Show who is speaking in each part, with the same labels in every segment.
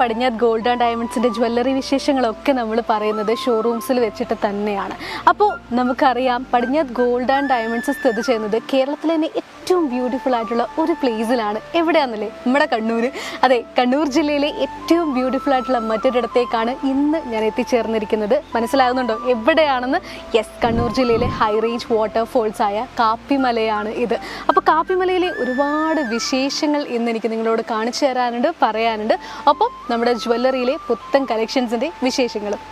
Speaker 1: പടിഞ്ഞാറ് gold and ഡയമണ്ട്സിന്റെ jewellery വിശേഷങ്ങളൊക്കെ നമ്മൾ പറയുന്നത് ഷോറൂംസിൽ വെച്ചിട്ട് തന്നെയാണ്. അപ്പോൾ നമുക്കറിയാം പടിഞ്ഞാറ് ഗോൾഡ് ആൻഡ് ഡയമണ്ട്സ് സ്ഥിതി ചെയ്യുന്നത് കേരളത്തിലെ തന്നെ ഏറ്റവും ബ്യൂട്ടിഫുൾ ആയിട്ടുള്ള ഒരു പ്ലേസിലാണ് എവിടെയാണെന്നല്ലേ നമ്മുടെ കണ്ണൂർ അതെ കണ്ണൂർ ജില്ലയിലെ ഏറ്റവും ബ്യൂട്ടിഫുൾ ആയിട്ടുള്ള മറ്റൊരിടത്തേക്കാണ് ഇന്ന് ഞാൻ എത്തിച്ചേർന്നിരിക്കുന്നത്. മനസ്സിലാകുന്നുണ്ടോ? എവിടെയാണെന്ന്? യെസ് കണ്ണൂർ ജില്ലയിലെ ഹൈ റേഞ്ച് വാട്ടർഫോൾസ് ആയ കാപ്പിമലയാണ് ഇത്. അപ്പോൾ കാപ്പിമലയിലെ ഒരുപാട് വിശേഷങ്ങൾ ഇന്ന് എനിക്ക് നിങ്ങളോട് കാണിച്ചു തരാനുണ്ട് പറയാനുണ്ട്. ഒപ്പം നമ്മുടെ ജ്വല്ലറിയിലെ പുത്തൻ കളക്ഷൻസിന്റെ വിശേഷങ്ങളും.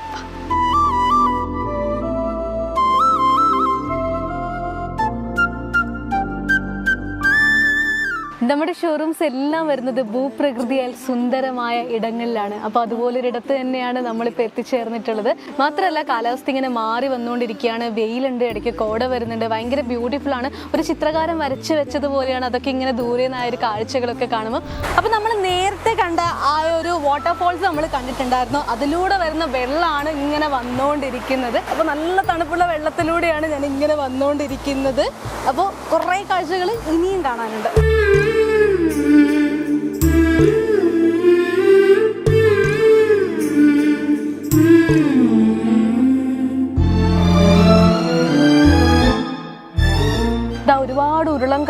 Speaker 1: നമ്മുടെ ഷോറൂംസ് എല്ലാം വരുന്നത് ഭൂപ്രകൃതിയാൽ സുന്ദരമായ ഇടങ്ങളിലാണ്. അപ്പോൾ അതുപോലൊരിടത്ത് തന്നെയാണ് നമ്മളിപ്പോൾ എത്തിച്ചേർന്നിട്ടുള്ളത്. മാത്രമല്ല കാലാവസ്ഥ ഇങ്ങനെ മാറി വന്നുകൊണ്ടിരിക്കുകയാണ്. വെയിലുണ്ട് ഇടയ്ക്ക് കോട വരുന്നുണ്ട്. ഭയങ്കര ബ്യൂട്ടിഫുൾ ആണ്. ഒരു ചിത്രകാരൻ വരച്ചു വെച്ചതുപോലെയാണ് അതൊക്കെ ഇങ്ങനെ ദൂരെ നിന്നായ ഒരു കാഴ്ചകളൊക്കെ കാണുമ്പോൾ. അപ്പോൾ നമ്മൾ നേരത്തെ കണ്ട ആ ഒരു വാട്ടർഫോൾസ് നമ്മൾ കണ്ടിട്ടുണ്ടായിരുന്നു. അതിലൂടെ വരുന്ന വെള്ളമാണ് ഇങ്ങനെ വന്നുകൊണ്ടിരിക്കുന്നത്. അപ്പോൾ നല്ല തണുപ്പുള്ള വെള്ളത്തിലൂടെയാണ് ഞാൻ ഇങ്ങനെ വന്നുകൊണ്ടിരിക്കുന്നത്. അപ്പോൾ കുറേ കാഴ്ചകൾ ഇനിയും കാണാനുണ്ട്.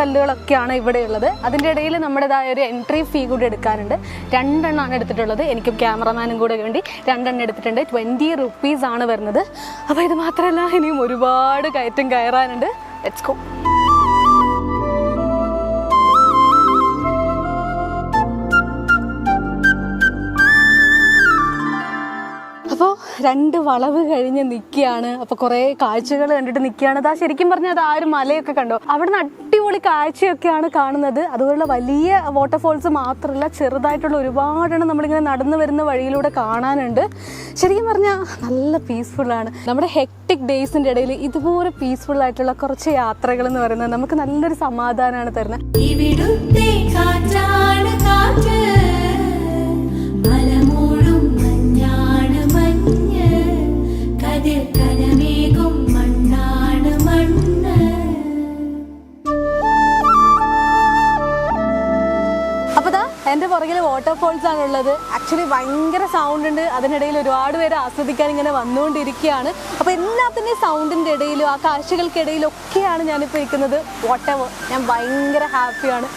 Speaker 1: കല്ലുകളൊക്കെയാണ് ഇവിടെ ഉള്ളത് അതിന്റെ ഇടയിൽ നമ്മുടേതായ ഒരു എൻട്രി ഫീ കൂടി എടുക്കാനുണ്ട്. രണ്ടെണ്ണമാണ് എടുത്തിട്ടുള്ളത്. എനിക്കും ക്യാമറമാനും കൂടെ വേണ്ടി രണ്ടെണ്ണം എടുത്തിട്ടുണ്ട്. ട്വന്റി റുപ്പീസ് ആണ് വരുന്നത്. അപ്പോൾ ഇത് മാത്രമല്ല ഇനിയും ഒരുപാട് കയറ്റം കയറാനുണ്ട്. ലെറ്റ്സ് ഗോ അപ്പോൾ രണ്ട് വളവ് കഴിഞ്ഞ് നിൽക്കുകയാണ്. അപ്പോൾ കുറേ കാഴ്ചകൾ കണ്ടിട്ട് നിൽക്കുകയാണ്. അതാ ശരിക്കും പറഞ്ഞാൽ അത് ആ ഒരു മലയൊക്കെ കണ്ടോ? അവിടെ നിന്ന് അടിപൊളി കാഴ്ചയൊക്കെയാണ് കാണുന്നത്. അതുപോലുള്ള വലിയ വാട്ടർഫോൾസ് മാത്രമല്ല ചെറുതായിട്ടുള്ള ഒരുപാടെണ്ണം നമ്മളിങ്ങനെ നടന്നു വരുന്ന വഴിയിലൂടെ കാണാനുണ്ട്. ശരിക്കും പറഞ്ഞാൽ നല്ല പീസ്ഫുള്ളാണ് നമ്മുടെ ഹെക്ടിക് ഡേയ്സിന്റെ ഇടയിൽ ഇതുപോലെ പീസ്ഫുൾ ആയിട്ടുള്ള കുറച്ച് യാത്രകൾ എന്ന് പറയുന്നത് നമുക്ക് നല്ലൊരു സമാധാനമാണ് തരുന്നത്. എന്റെ പുറകിൽ വാട്ടർഫോൾസ് ആണുള്ളത്. ആക്ച്വലി ഭയങ്കര സൗണ്ട് ഉണ്ട്. അതിനിടയിൽ ഒരുപാട് പേര് ആസ്വദിക്കാൻ ഇങ്ങനെ വന്നുകൊണ്ടിരിക്കുകയാണ്. അപ്പോൾ എല്ലാത്തിന്റെയും സൗണ്ടിന്റെ ഇടയിലും ആ കാഴ്ചകൾക്കിടയിലും ഒക്കെയാണ് ഞാനിപ്പോൾ ഇരിക്കുന്നത് വാട്ടർ ഞാൻ ഭയങ്കര ഹാപ്പിയാണ്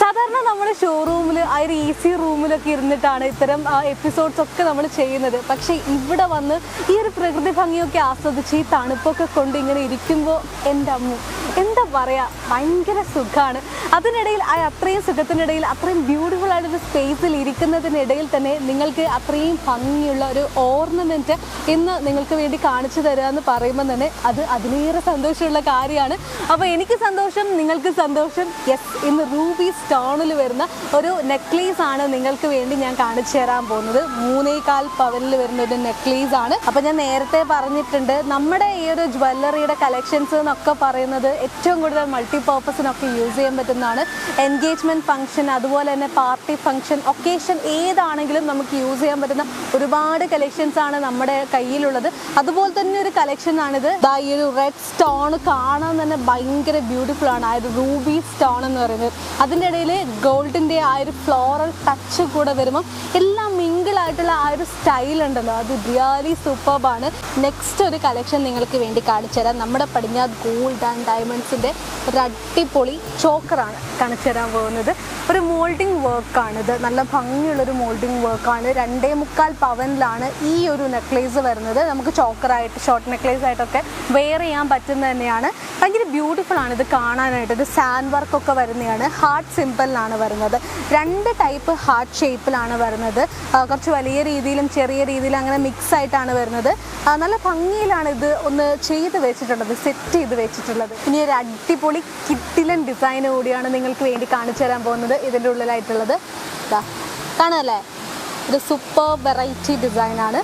Speaker 1: സാധാരണ നമ്മൾ ഷോറൂമിൽ ആ ഒരു എ സി റൂമിലൊക്കെ ഇരുന്നിട്ടാണ് ഇത്തരം എപ്പിസോഡ്സ് ഒക്കെ നമ്മൾ ചെയ്യുന്നത്. പക്ഷേ ഇവിടെ വന്ന് ഈ ഒരു പ്രകൃതി ഭംഗിയൊക്കെ ആസ്വദിച്ച് ഈ തണുപ്പൊക്കെ കൊണ്ട് ഇങ്ങനെ ഇരിക്കുമ്പോൾ എന്റെ അമ്മ എന്താ പറയുക ഭയങ്കര സുഖമാണ് അതിനിടയിൽ ആ അത്രയും സുഖത്തിനിടയിൽ അത്രയും ബ്യൂട്ടിഫുൾ ആയിട്ടൊരു സ്പേസിൽ ഇരിക്കുന്നതിനിടയിൽ തന്നെ നിങ്ങൾക്ക് അത്രയും ഭംഗിയുള്ള ഒരു ഓർണമെന്റ് ഇന്ന് നിങ്ങൾക്ക് വേണ്ടി കാണിച്ചു തരിക എന്ന് പറയുമ്പോൾ തന്നെ അത് അതിലേറെ സന്തോഷമുള്ള കാര്യമാണ്. അപ്പോൾ എനിക്ക് സന്തോഷം നിങ്ങൾക്ക് സന്തോഷം. യെസ് ഇന്ന് റൂബി സ്റ്റോണിൽ വരുന്ന ഒരു നെക്ലേസ് ആണ് നിങ്ങൾക്ക് വേണ്ടി ഞാൻ കാണിച്ചു തരാൻ പോകുന്നത്. മൂന്നേകാൽ പവനിൽ വരുന്ന ഒരു നെക്ലേസ് ആണ്. അപ്പോൾ ഞാൻ നേരത്തെ പറഞ്ഞിട്ടുണ്ട് നമ്മുടെ ഈ ഒരു ജ്വല്ലറിയുടെ കളക്ഷൻസ് എന്നൊക്കെ പറയുന്നത് ഏറ്റവും കൂടുതൽ മൾട്ടി പർപ്പസിനൊക്കെ യൂസ് ചെയ്യാൻ പറ്റുന്നതാണ്. എൻഗേജ്മെന്റ് ഫംഗ്ഷൻ അതുപോലെ തന്നെ പാർട്ടി ഫംഗ്ഷൻ ഒക്കേഷൻ ഏതാണെങ്കിലും നമുക്ക് യൂസ് ചെയ്യാൻ പറ്റുന്ന ഒരുപാട് കളക്ഷൻസ് ആണ് നമ്മുടെ കയ്യിലുള്ളത്. അതുപോലെ തന്നെ ഒരു കളക്ഷൻ ആണിത്. ഈ ഒരു റെഡ് സ്റ്റോൺ കാണാൻ തന്നെ ഭയങ്കര ബ്യൂട്ടിഫുൾ ആണ്. ആ ഒരു റൂബി സ്റ്റോൺ എന്ന് പറയുന്നത്. അതിന്റെ ഇടയിൽ ഗോൾഡിന്റെ ആ ഒരു ഫ്ലോറൽ ടച്ച് കൂടെ വരുമ്പോൾ എല്ലാം മിങ്കിൾ ആയിട്ടുള്ള ആ ഒരു സ്റ്റൈൽ ഉണ്ടല്ലോ അത് റിയാലി സൂപ്പർബാണ് നെക്സ്റ്റ് ഒരു കളക്ഷൻ നിങ്ങൾക്ക് വേണ്ടി കാണിച്ചു തരാം. നമ്മുടെ പടിഞ്ഞാറ് ഗോൾഡ് ആൻഡ് ഡയമണ്ട്സിന്റെ ഒരു അടിപൊളി ചോക്കറാണ് കാണിച്ചു തരാൻ പോകുന്നത്. ഒരു മോൾഡിംഗ് വർക്കാണിത് നല്ല ഭംഗിയുള്ളൊരു മോൾഡിംഗ് വർക്കാണ് രണ്ടേ മുക്കാൽ പവനിലാണ് ഈ ഒരു നെക്ലേസ് വരുന്നത്. നമുക്ക് ചോക്കറായിട്ട് ഷോർട്ട് നെക്ലേസ് ആയിട്ടൊക്കെ വെയർ ചെയ്യാൻ പറ്റുന്നത് തന്നെയാണ്. ഭയങ്കര ബ്യൂട്ടിഫുൾ ആണ് ഇത് കാണാനായിട്ട്. ഇത് സാൻഡ് വർക്കൊക്കെ വരുന്നതാണ് ഹാർട്ട് സിമ്പിളിലാണ് വരുന്നത്. രണ്ട് ടൈപ്പ് ഹാർട്ട് ഷേപ്പിലാണ് വരുന്നത്. കുറച്ച് വലിയ രീതിയിലും ചെറിയ രീതിയിലും അങ്ങനെ മിക്സ് ആയിട്ടാണ് വരുന്നത്. നല്ല ഭംഗിയിലാണ് ഇത് ഒന്ന് ചെയ്ത് വെച്ചിട്ടുള്ളത് സെറ്റ് ചെയ്ത് വെച്ചിട്ടുള്ളത്. ഇനി ഒരു അടിപൊളി കിട്ടിലൻ ഡിസൈൻ കൂടിയാണ് നിങ്ങൾക്ക് വേണ്ടി കാണിച്ചു തരാൻ പോകുന്നത്. ഇതിന്റെ ഉള്ളിലായിട്ടുള്ളത്. ഇതാ കാണുമല്ലേ ഇത് സൂപ്പർ വെറൈറ്റി ഡിസൈനാണ്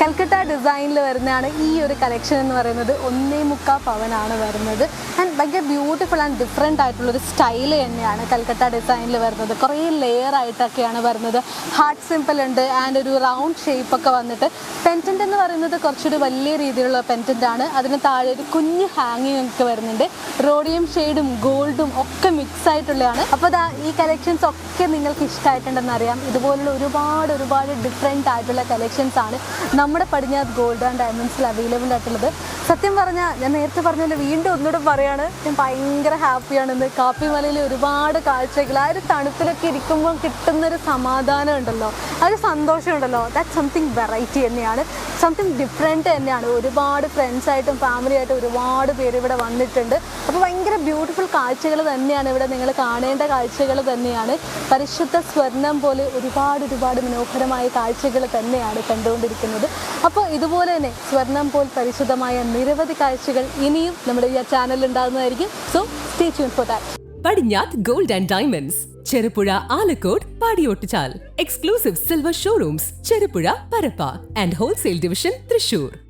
Speaker 1: കൽക്കട്ട ഡിസൈനിൽ വരുന്നതാണ് ഈ ഒരു കളക്ഷൻ എന്ന് പറയുന്നത്. ഒന്നേ മുക്കാ പവനാണ് വരുന്നത്. ആൻഡ് ഭയങ്കര ബ്യൂട്ടിഫുൾ ആൻഡ് ഡിഫറെന്റ് ആയിട്ടുള്ളൊരു സ്റ്റൈൽ തന്നെയാണ് കൽക്കട്ട ഡിസൈനിൽ വരുന്നത്. കുറേ ലെയർ ആയിട്ടൊക്കെയാണ് വരുന്നത്. ഹാർട്ട് സിമ്പിൾ ഉണ്ട് ആൻഡ് ഒരു റൗണ്ട് ഷേപ്പ് ഒക്കെ വന്നിട്ട് പെന്റന്റ് എന്ന് പറയുന്നത് കുറച്ചൊരു വലിയ രീതിയിലുള്ള പെന്റന്റ് ആണ്. അതിന് താഴെ ഒരു കുഞ്ഞ് ഹാങ്ങിങ് ഒക്കെ വരുന്നുണ്ട്. റോഡിയം ഷെയ്ഡും ഗോൾഡും ഒക്കെ മിക്സ് ആയിട്ടുള്ളതാണ്. അപ്പോൾ ദാ ഈ കളക്ഷൻസ് ഒക്കെ നിങ്ങൾക്ക് ഇഷ്ടമായിട്ടുണ്ടെന്ന് അറിയാം. ഇതുപോലുള്ള ഒരുപാട് ഒരുപാട് ഡിഫറെന്റ് ആയിട്ടുള്ള കളക്ഷൻസ് ആണ് നമ്മുടെ പടിഞ്ഞാറ് ഗോൾഡ് ആൻഡ് ഡയമണ്ട്സിൽ അവൈലബിൾ ആയിട്ടുള്ളത്. സത്യം പറഞ്ഞാൽ ഞാൻ നേരത്തെ പറഞ്ഞതിൽ വീണ്ടും ഒന്നുകൂടെ പറയാണ് ഞാൻ ഭയങ്കര ഹാപ്പിയാണ് ഇന്ന്. കാപ്പിമലയിൽ ഒരുപാട് കാഴ്ചകൾ ആ ഒരു തണുപ്പിലൊക്കെ ഇരിക്കുമ്പോൾ കിട്ടുന്നൊരു സമാധാനം ഉണ്ടല്ലോ ആ ഒരു സന്തോഷം ഉണ്ടല്ലോ ദാറ്റ് സംതിങ് വെറൈറ്റി തന്നെയാണ്. സംതിങ് ഡിഫറെന്റ് തന്നെയാണ്. ഒരുപാട് ഫ്രണ്ട്സായിട്ടും ഫാമിലി ആയിട്ടും ഒരുപാട് പേര് ഇവിടെ വന്നിട്ടുണ്ട്. അപ്പോൾ ഭയങ്കര ബ്യൂട്ടിഫുൾ കാഴ്ചകൾ തന്നെയാണ് ഇവിടെ നിങ്ങൾ കാണേണ്ട കാഴ്ചകൾ തന്നെയാണ്. പരിശുദ്ധ സ്വർണം പോലെ ഒരുപാട് ഒരുപാട് മനോഹരമായ കാഴ്ചകൾ തന്നെയാണ് കണ്ടുകൊണ്ടിരിക്കുന്നത്. അപ്പോൾ ഇതുപോലെ തന്നെ സ്വർണം പോൽ പരിശുദ്ധമായ നിരവധി കാഴ്ചകൾ ഇനിയും നമ്മുടെ ഈ ചാനലിൽ ഉണ്ടാകുന്നതായിരിക്കും. So stay tune for that
Speaker 2: Padinjath gold and diamonds. Cherupuzha Alakode Padiyottuchal. Exclusive silver showrooms Cherupuzha Parappa. And wholesale division Thrissur.